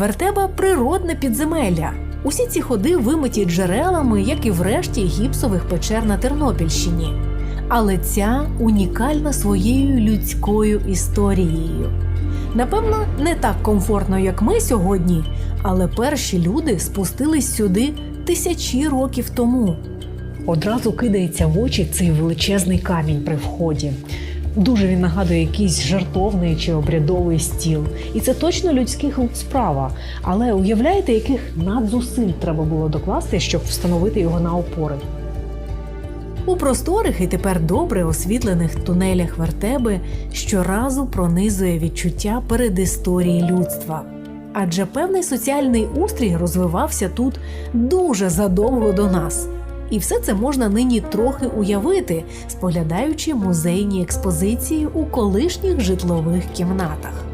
Вертеба природне підземелля. Усі ці ходи вимиті джерелами, як і в решті гіпсових печер на Тернопільщині. Але ця унікальна своєю людською історією. Напевно, не так комфортно, як ми сьогодні, але перші люди спустились сюди тисячі років тому. Одразу кидається в очі цей величезний камінь при вході. Дуже він нагадує якийсь жартовний чи обрядовий стіл. І це точно людських рук справа. Але уявляєте, яких надзусиль треба було докласти, щоб встановити його на опори? У просторих і тепер добре освітлених тунелях вертеби щоразу пронизує відчуття передісторії людства. Адже певний соціальний устрій розвивався тут дуже задовго до нас. І все це можна нині трохи уявити, споглядаючи музейні експозиції у колишніх житлових кімнатах.